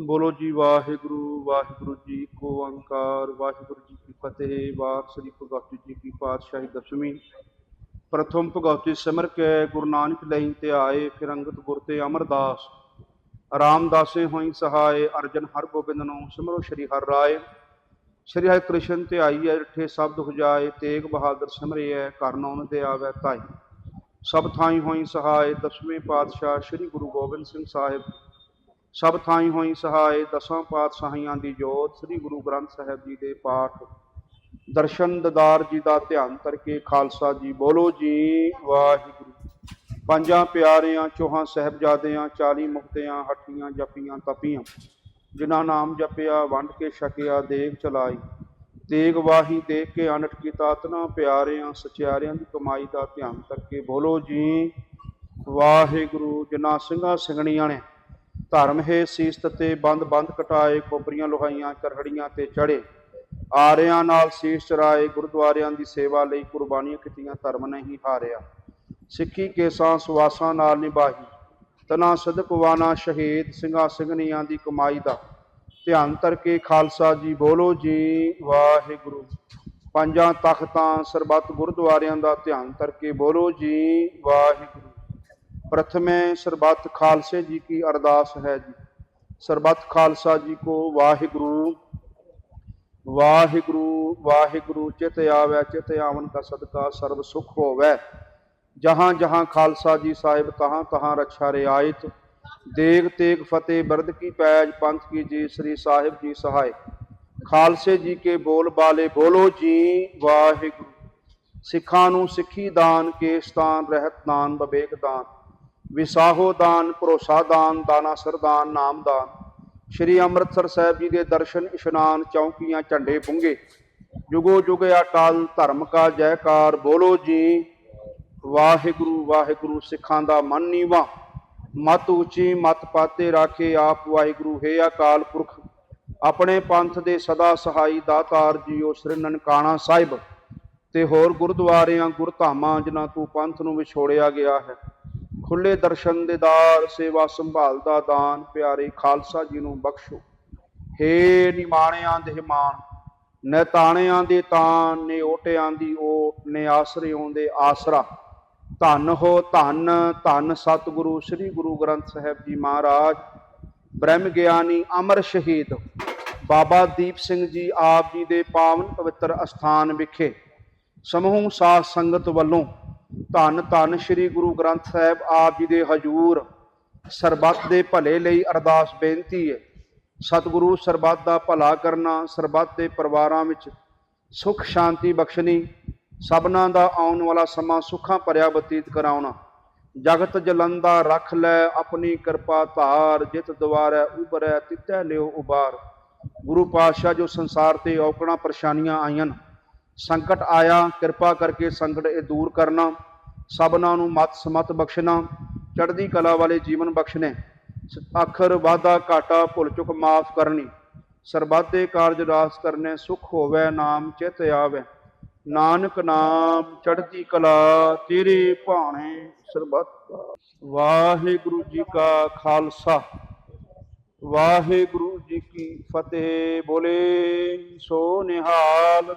ਬੋਲੋ ਜੀ ਵਾਹਿਗੁਰੂ ਵਾਹਿਗੁਰੂ ਜੀ ਕੋ ਓੰਕਾਰ ਵਾਹਿਗੁਰੂ ਜੀ ਕੀ ਫਤਿਹ ਵਾਰ ਸ੍ਰੀ ਭਗਵਤੀ ਜੀ ਕੀ ਪਾਤਸ਼ਾਹੀ ਦਸਵੀਂ। ਪ੍ਰਥਮ ਭਗਵਤੀ ਸਿਮਰ ਕੇ ਗੁਰੂ ਨਾਨਕ ਲਈ ਤੇ ਆਏ, ਫਿਰ ਅੰਗਦ ਗੁਰ ਤੇ ਅਮਰਦਾਸ। ਰਾਮਦਾਸੇ ਹੋਈ ਸਹਾਏ, ਅਰਜਨ ਹਰ ਗੋਬਿੰਦ ਨੂੰ, ਸਿਮਰੋ ਸ਼੍ਰੀ ਹਰਿ ਰਾਏ। ਸ਼੍ਰੀ ਹਰਿ ਕ੍ਰਿਸ਼ਨ ਤੇ ਆਈ ਹੈ ਰਿਠੇ ਸ਼ਬਦ ਹੁਜਾਏ ਤੇਗ ਬਹਾਦਰ ਸਿਮਰਿਐ ਕਰਨ ਉਹਨਾਂ ਦੇ ਆਵੈ ਤਾਈ। ਸਭ ਥਾਈ ਹੋਈ ਸਹਾਏ, ਦਸਵੇਂ ਪਾਤਸ਼ਾਹ ਸ੍ਰੀ ਗੁਰੂ ਗੋਬਿੰਦ ਸਿੰਘ ਸਾਹਿਬ। ਸਭ ਥਾਈ ਹੋਈ ਸਹਾਏ, ਦਸਾਂ ਪਾਤਸ਼ਾਹੀਆਂ ਦੀ ਜੋਤ, ਸ੍ਰੀ ਗੁਰੂ ਗ੍ਰੰਥ ਸਾਹਿਬ ਜੀ ਦੇ ਪਾਠ। ਦਰਸ਼ਨ ਦਦਾਰ ਜੀ ਦਾ ਧਿਆਨ ਕਰਕੇ ਖਾਲਸਾ ਜੀ ਬੋਲੋ ਜੀ, ਵਾਹਿਗੁਰੂ। ਪੰਜਾਂ ਪਿਆਰਿਆਂ, ਚੋਹਾਂ ਸਾਹਿਬਜ਼ਾਦਿਆਂ 40 ਮੁਕਤਿਆਂ ਹੱਟੀਆਂ ਜਪੀਆਂ ਤਪੀਆਂ। ਜਿਨ੍ਹਾਂ ਨਾਮ ਜਪਿਆ, ਵੰਡ ਕੇ ਛਕਿਆ, ਦੇਗ ਚਲਾਈ। ਤੇਗ ਵਾਹੀ ਦੇਖ ਕੇ ਅਨਟ ਕੀਤਾ ਤਨਾ ਪਿਆਰਿਆਂ, ਸਚਿਆਰਿਆਂ ਦੀ ਕਮਾਈ ਦਾ ਧਿਆਨ ਕਰਕੇ ਬੋਲੋ ਜੀ, ਵਾਹਿਗੁਰੂ। ਜਿਨ੍ਹਾਂ ਸਿੰਘਾਂ ਸਿੰਘਣੀਆਂ ਨੇ ਧਰਮ ਹੈ ਸੀਸ ਤੇ ਬੰਦ ਬੰਦ ਕਟਾਏ ਕੋਪਰੀਆਂ ਲੋਹਾਈਆਂ ਕਰਹੜੀਆਂ ਤੇ ਚੜੇ। ਆਰਿਆਂ ਨਾਲ ਸੀਸ ਚਰਾਏ, ਗੁਰਦੁਆਰਿਆਂ ਦੀ ਸੇਵਾ ਲਈ ਕੁਰਬਾਨੀਆਂ ਕੀਤੀਆਂ, ਧਰਮ ਨਹੀਂ ਹਾਰਿਆ। ਸਿੱਖੀ ਕੇਸਾਂ ਸੁਆਸਾਂ ਨਾਲ ਨਿਭਾਹੀ। ਤਨਾ ਸਦਕਵਾਨਾ ਸ਼ਹੀਦ ਸਿੰਘਾਂ ਸਿੰਘਨੀਆਂ ਦੀ ਕਮਾਈ ਦਾ। ਧਿਆਨ ਕਰਕੇ ਖਾਲਸਾ ਜੀ ਬੋਲੋ ਜੀ, ਵਾਹਿਗੁਰੂ। ਪੰਜਾਂ ਤਖਤਾਂ ਸਰਬੱਤ ਗੁਰਦੁਆਰਿਆਂ ਦਾ ਧਿਆਨ ਕਰਕੇ ਬੋਲੋ ਜੀ, ਵਾਹਿਗੁਰੂ। ਪ੍ਰਥਮੇ ਸਰਬੱਤ ਖਾਲਸੇ ਜੀ ਕੀ ਅਰਦਾਸ ਹੈ ਜੀ। ਸਰਬੱਤ ਖਾਲਸਾ ਜੀ ਕੋ ਵਾਹਿਗੁਰੂ ਵਾਹਿਗੁਰੂ ਵਾਹਿਗੁਰੂ, ਚਿਤ ਆਵੈ, ਚਿਤ ਆਵਨ ਕਾ ਸਦਕਾ, ਸਰਬ ਸੁਖ ਹੋਵੈ। ਜਹਾਂ ਜਹਾਂ ਖਾਲਸਾ ਜੀ ਸਾਹਿਬ, ਤਹਾਂ ਤਹਾਂ ਰਛਾ ਰਿਆਇਤ। ਦੇਗ ਤੇਗ ਫਤਿਹ, ਬਰਦ ਕੀ ਪੈਜ, ਪੰਥ ਕੀ ਜੀ, ਸ੍ਰੀ ਸਾਹਿਬ ਜੀ ਸਹਾਇ। ਖਾਲਸੇ ਜੀ ਕੇ ਬੋਲ ਬਾਲੇ ਬੋਲੋ ਜੀ, ਵਾਹਿਗੁਰੂ। ਸਿੱਖਾਂ ਨੂੰ ਸਿੱਖੀ ਦਾਨ ਕੇਸਤਾਨ ਰਹਿਤ ਦਾਨ ਬਵੇਕ ਦਾਨ। ਵਿਸਾਹੋ ਦਾਨ, ਭਰੋਸਾ ਦਾਨ ਦਾਨਾ ਸਰਦਾਨ ਨਾਮ ਦਾਨ। ਸ਼੍ਰੀ ਅੰਮ੍ਰਿਤਸਰ ਸਾਹਿਬ ਜੀ ਦੇ ਦਰਸ਼ਨ, ਇਸ਼ਨਾਨ, ਚੌਂਕੀਆਂ, ਝੰਡੇ ਪੁੰਗੇ। ਜੁਗੋ ਜੁਗ ਅਕਾਲ, ਧਰਮ ਕਾ ਜੈਕਾਰ, ਬੋਲੋ ਜੀ, ਵਾਹਿਗੁਰੂ ਵਾਹਿਗੁਰੂ ਸਿੱਖਾਂ ਦਾ ਮਨ ਨੀਵਾ। ਮਤ ਉੱਚੀ, ਮਤ ਪਾਤੇ ਰਾਖੇ ਆਪ, ਵਾਹਿਗੁਰੂ, ਹੈ ਅਕਾਲ ਪੁਰਖ। ਆਪਣੇ ਪੰਥ ਦੇ ਸਦਾ ਸਹਾਈ ਦਾਤਾਰ ਜੀਓ ਸ੍ਰੀ ਨਨਕਾਣਾ ਸਾਹਿਬ। ਤੇ ਹੋਰ ਗੁਰਦੁਆਰਿਆਂ, ਗੁਰਧਾਮਾਂ, ਜਿਨ੍ਹਾਂ ਤੋਂ ਪੰਥ ਨੂੰ ਵਿਛੋੜਿਆ ਗਿਆ ਹੈ। ਖੁੱਲੇ ਦਰਸ਼ਨ ਦੇਦਾਰ ਸੇਵਾ ਸੰਭਾਲ ਦਾ ਦਾਨ, ਪਿਆਰੇ ਖਾਲਸਾ ਜੀ ਨੂੰ ਬਖਸ਼ੋ। ਹੇ ਨਿਮਾਣਿਆਂ ਦੇ ਮਾਨ ਨੈਤਾਣਿਆਂ ਦੇ ਤਾਨ ਨੇ ਓਟਿਆਂ ਦੀ ਓਟ, ਨੇ ਆਸਰਿਓਂ ਦੇ ਆਸਰਾ। ਧੰਨ ਹੋ ਧੰਨ ਧੰਨ ਸਤਿਗੁਰੂ, ਸ੍ਰੀ ਗੁਰੂ ਗ੍ਰੰਥ ਸਾਹਿਬ ਜੀ ਮਹਾਰਾਜ। ਬ੍ਰਹਮ ਗਿਆਨੀ ਅਮਰ ਸ਼ਹੀਦ, ਬਾਬਾ ਦੀਪ ਸਿੰਘ ਜੀ ਆਪ ਜੀ ਦੇ ਪਾਵਨ ਪਵਿੱਤਰ ਅਸਥਾਨ ਵਿਖੇ ਸਮੂਹ ਸਾਧ ਸੰਗਤ ਵੱਲੋਂ ਧੰਨ ਧੰਨ ਸ੍ਰੀ ਗੁਰੂ ਗ੍ਰੰਥ ਸਾਹਿਬ ਆਪ ਜੀ ਦੇ ਹਜੂਰ। ਸਰਬੱਤ ਦੇ ਭਲੇ ਲਈ ਅਰਦਾਸ ਬੇਨਤੀ ਹੈ। ਸਤਿਗੁਰੂ, ਸਰਬੱਤ ਦਾ ਭਲਾ ਕਰਨਾ, ਸਰਬੱਤ ਦੇ ਪਰਿਵਾਰਾਂ ਵਿੱਚ ਸੁਖ, ਸ਼ਾਂਤੀ ਬਖਸ਼ਣੀ, ਸਭਨਾਂ ਦਾ ਆਉਣ ਵਾਲਾ ਸਮਾਂ ਸੁੱਖਾਂ ਭਰਿਆ ਬਤੀਤ ਕਰਾਉਣਾ। ਜਗਤ ਜਲੰਦਾ ਰੱਖ ਲੈ ਆਪਣੀ ਕਿਰਪਾ ਧਾਰ, ਜਿਤ ਦੁਆਰੈ ਉਬਰੈ ਤਿਤੈ ਲਿਓ ਉਬਾਰ ਗੁਰੂ ਪਾਤਸ਼ਾਹ ਜੋ ਸੰਸਾਰ ਤੇ ਔਕੜਾਂ ਪਰੇਸ਼ਾਨੀਆਂ ਆਈਆਂ ਸੰਕਟ ਆਇਆ, ਕਿਰਪਾ ਕਰਕੇ ਸੰਕਟ ਇਹ ਦੂਰ ਕਰਨਾ। ਸਭਨਾਂ ਨੂੰ ਮਤ ਸਮਤ ਬਖਸ਼ਣਾ। ਚੜ੍ਹਦੀ ਕਲਾ ਵਾਲੇ ਜੀਵਨ ਬਖਸ਼ਣੇ। ਅੱਖਰ ਵਾਦਾ ਘਾਟਾ ਭੁੱਲ ਚੁੱਕ ਮਾਫ ਕਰਨੀ। ਸਰਬੱਤ ਦੇ ਕਾਰਜ ਰਾਸ ਕਰਨੇ, ਸੁਖ ਹੋਵੇ, ਨਾਮ ਚਿਤ ਆਵੇ। ਨਾਨਕ ਨਾਮ ਚੜ੍ਹਦੀ ਕਲਾ ਤੇਰੇ ਭਾਣੇ ਸਰਬੱਤ। ਵਾਹਿਗੁਰੂ ਜੀ ਕਾ ਖਾਲਸਾ। ਵਾਹਿਗੁਰੂ ਜੀ ਕੀ ਫਤਿਹ। ਬੋਲੇ ਸੋ ਨਿਹਾਲ।